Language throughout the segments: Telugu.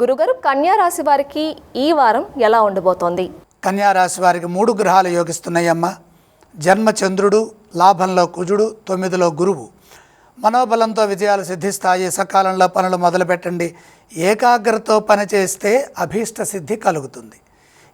గురుగారు కన్యా రాశి వారికి ఈ వారం ఎలా ఉండబోతోంది? కన్యారాశి వారికి మూడు గ్రహాలు యోగిస్తున్నాయమ్మ. జన్మచంద్రుడు లాభంలో కుజుడు తొమ్మిదిలో గురువు. మనోబలంతో విజయాలు సిద్ధిస్తాయి. సకాలంలో పనులు మొదలుపెట్టండి. ఏకాగ్రతో పనిచేస్తే అభీష్ట సిద్ధి కలుగుతుంది.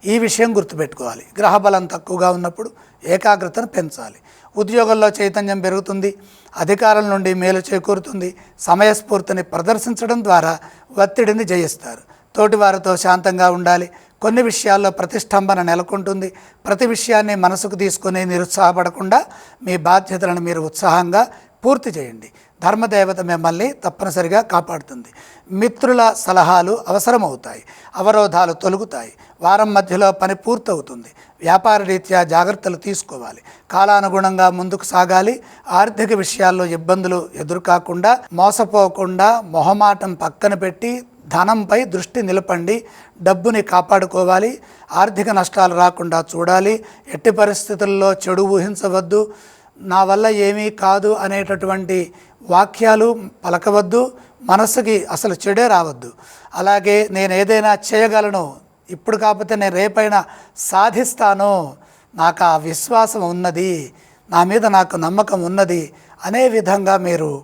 ఈ విషయం గుర్తుపెట్టుకోవాలి. గ్రహబలం తక్కువగా ఉన్నప్పుడు ఏకాగ్రతను పెంచాలి. ఉద్యోగంలో చైతన్యం పెరుగుతుంది. అధికారుల నుండి మేలు చేకూరుతుంది. సమయస్ఫూర్తిని ప్రదర్శించడం ద్వారా ఒత్తిడిని జయిస్తారు. తోటివారితో శాంతంగా ఉండాలి. కొన్ని విషయాల్లో ప్రతిష్టంభన నెలకొంటుంది. ప్రతి విషయాన్ని మనసుకు తీసుకుని నిరుత్సాహపడకుండా మీ బాధ్యతలను మీరు ఉత్సాహంగా పూర్తి చేయండి. ధర్మదేవత మిమ్మల్ని తప్పనిసరిగా కాపాడుతుంది. మిత్రుల సలహాలు అవసరమవుతాయి. అవరోధాలు తొలుగుతాయి. వారం మధ్యలో పని పూర్తవుతుంది. వ్యాపార రీత్యా జాగ్రత్తలు తీసుకోవాలి. కాలానుగుణంగా ముందుకు సాగాలి. ఆర్థిక విషయాల్లో ఇబ్బందులు ఎదురుకాకుండా మోసపోకుండా మొహమాటం పక్కన పెట్టి ధనంపై దృష్టి నిలపండి. డబ్బుని కాపాడుకోవాలి. ఆర్థిక నష్టాలు రాకుండా చూడాలి. ఎట్టి పరిస్థితుల్లో చెడు ఊహించవద్దు. నా వల్ల ఏమీ కాదు అనేటటువంటి వాక్యాలు పలకవద్దు మనసుకి అసలు చెడే రావద్దు. అలాగే నేను ఏదైనా చేయగలను ఇప్పుడు కాకపోతే నేను రేపైనా సాధిస్తాను నాకు ఆ విశ్వాసం ఉన్నది నా మీద నాకు నమ్మకం ఉన్నది అనే విధంగా మీరు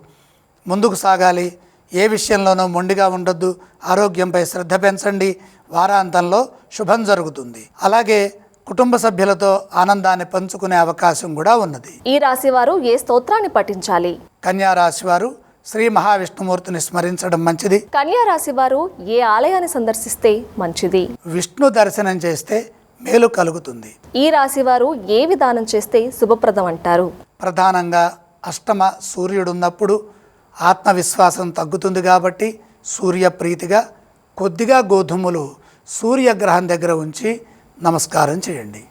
ముందుకు సాగాలి. ఏ విషయంలోనూ మొండిగా ఉండొద్దు. ఆరోగ్యంపై శ్రద్ధ పెంచండి. వారాంతంలో శుభం జరుగుతుంది. అలాగే కుటుంబ సభ్యులతో ఆనందాన్ని పంచుకునే అవకాశం కూడా ఉన్నది. ఈ రాశి వారు ఏ స్తోత్రాన్ని పఠించాలి? కన్యా రాశి వారు శ్రీ మహావిష్ణుమూర్తిని స్మరించడం మంచిది. కన్యా రాశి వారు ఏ ఆలయాన్ని సందర్శిస్తే మంచిది? విష్ణు దర్శనం చేస్తే మేలు కలుగుతుంది. ఈ రాశి వారు ఏ విధానం చేస్తే శుభప్రదం అంటారు? ప్రధానంగా అష్టమ సూర్యుడు ఉన్నప్పుడు ఆత్మవిశ్వాసం తగ్గుతుంది కాబట్టి సూర్యప్రీతిగా కొద్దిగా గోధుమలు సూర్యగ్రహం దగ్గర ఉంచి నమస్కారం చేయండి.